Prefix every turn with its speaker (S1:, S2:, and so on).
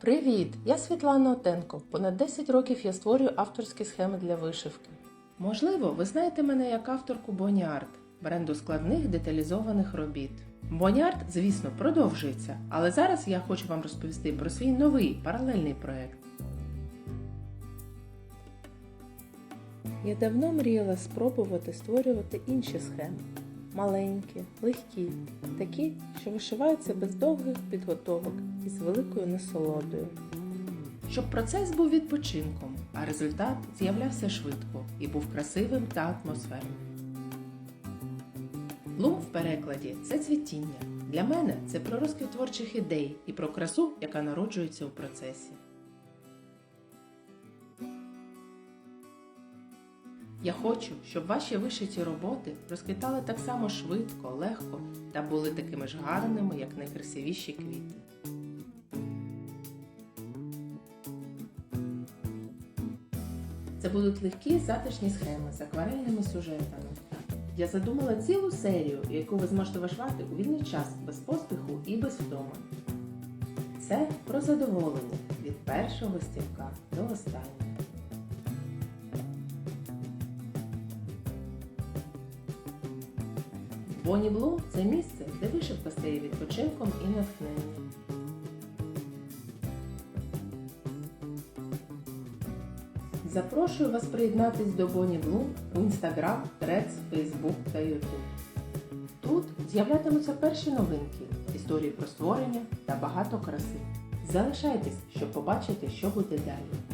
S1: Привіт! Я Світлана Отенко. Понад 10 років я створюю авторські схеми для вишивки. Можливо, ви знаєте мене як авторку Art, бренду складних деталізованих робіт. Art, звісно, продовжується, але зараз я хочу вам розповісти про свій новий паралельний проект. Я давно мріяла спробувати створювати інші схеми. Маленькі, легкі, такі, що вишиваються без довгих підготовок і з великою насолодою. Щоб процес був відпочинком, а результат з'являвся швидко і був красивим та атмосферним. Блум в перекладі це цвітіння. Для мене це про розквіт творчих ідей і про красу, яка народжується у процесі. Я хочу, щоб ваші вишиті роботи розквітали так само швидко, легко та були такими ж гарними, як найкрасивіші квіти. Це будуть легкі затишні схеми з акварельними сюжетами. Я задумала цілу серію, яку ви зможете вишивати у вільний час без поспіху і без вдома. Це про задоволення від першого стівка до останнього. Бонні Блум це місце, де вишивка стає відпочинком і натхненням. Запрошую вас приєднатись до Бонні Блум у Instagram, Threads, Facebook та YouTube. Тут з'являтимуться перші новинки, історії про створення та багато краси. Залишайтесь, щоб побачити, що буде далі.